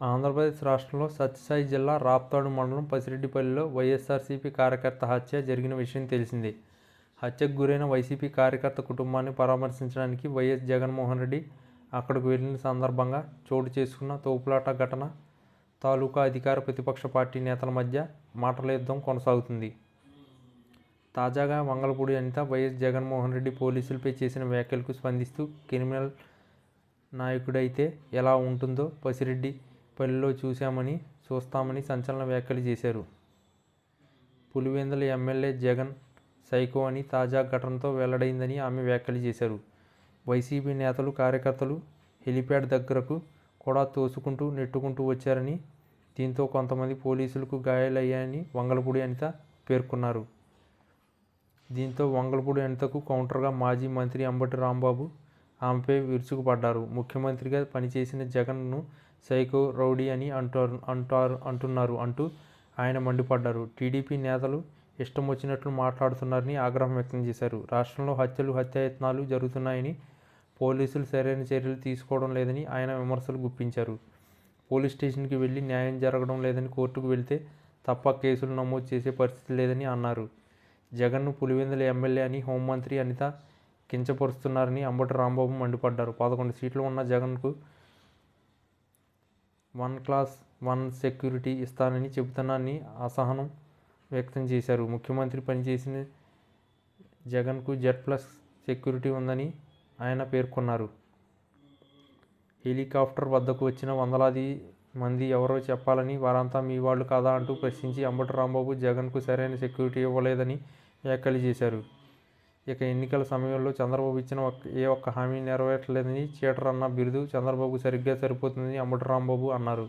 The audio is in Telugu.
ఆంధ్రప్రదేశ్ రాష్ట్రంలో సత్యసాయి జిల్లా రాప్తాడు మండలం పసిరెడ్డిపల్లిలో వైఎస్ఆర్సీపీ కార్యకర్త హత్య జరిగిన విషయం తెలిసిందే. హత్యకు గురైన వైసీపీ కార్యకర్త కుటుంబాన్ని పరామర్శించడానికి వైఎస్ జగన్మోహన్ రెడ్డి అక్కడికి వెళ్ళిన సందర్భంగా చోటు చేసుకున్న తోపులాట ఘటన తాలూకా అధికార ప్రతిపక్ష పార్టీ నేతల మధ్య మాటల యుద్ధం కొనసాగుతుంది. తాజాగా మంగళపూడి అనిత వైఎస్ జగన్మోహన్ రెడ్డి పోలీసులపై చేసిన వ్యాఖ్యలకు స్పందిస్తూ క్రిమినల్ నాయకుడైతే ఎలా ఉంటుందో పసిరెడ్డి పల్లెలో చూశామని చూస్తామని సంచలన వ్యాఖ్యలు చేశారు. పులివెందుల ఎమ్మెల్యే జగన్ సైకో అని తాజా ఘటనతో వెల్లడైందని ఆమె వ్యాఖ్యలు చేశారు. వైసీపీ నేతలు కార్యకర్తలు హెలిప్యాడ్ దగ్గరకు కూడా తోసుకుంటూ నెట్టుకుంటూ వచ్చారని దీంతో కొంతమంది పోలీసులకు గాయాలయ్యాయని వంగలపూడి అనిత పేర్కొన్నారు. దీంతో వంగలపూడి అనితకు కౌంటర్గా మాజీ మంత్రి అంబటి రాంబాబు ఆమెపై విరుచుకుపడ్డారు. ముఖ్యమంత్రిగా పనిచేసిన జగన్ను సైకో రౌడీ అని అంటారు అంటారు అంటున్నారు అంటూ ఆయన మండిపడ్డారు. టీడీపీ నేతలు ఇష్టం వచ్చినట్లు మాట్లాడుతున్నారని ఆగ్రహం వ్యక్తం చేశారు. రాష్ట్రంలో హత్యలు హత్యాయత్నాలు జరుగుతున్నాయని పోలీసులు సరైన చర్యలు తీసుకోవడం లేదని ఆయన విమర్శలు గుప్పించారు. పోలీస్ స్టేషన్కి వెళ్ళి న్యాయం జరగడం లేదని కోర్టుకు వెళ్తే తప్ప కేసులు నమోదు చేసే పరిస్థితి లేదని అన్నారు. జగన్ను పులివెందుల ఎమ్మెల్యే అని హోంమంత్రి అనిత కించపరుస్తున్నారని అంబటి రాంబాబు మండిపడ్డారు. పదకొండు సీట్లు ఉన్న జగన్కు వన్ క్లాస్ వన్ సెక్యూరిటీ ఇస్తానని చెబుతున్నానని అసహనం వ్యక్తం చేశారు. ముఖ్యమంత్రి పనిచేసిన జగన్కు జెడ్ ప్లస్ సెక్యూరిటీ ఉందని ఆయన పేర్కొన్నారు. హెలికాప్టర్ వద్దకు వచ్చిన వందలాది మంది ఎవరో చెప్పాలని వారంతా మీ వాళ్ళు కాదా అంటూ ప్రశ్నించి అంబటి రాంబాబు జగన్కు సరైన సెక్యూరిటీ ఇవ్వలేదని వ్యాఖ్యలు చేశారు. ఇక ఎన్నికల సమయంలో చంద్రబాబు ఇచ్చిన ఏ ఒక్క హామీ నెరవేర్చలేదని చీటర్ అన్న బిరుదు చంద్రబాబు సరిగ్గా సరిపోతుందని అంబటి రాంబాబు అన్నారు.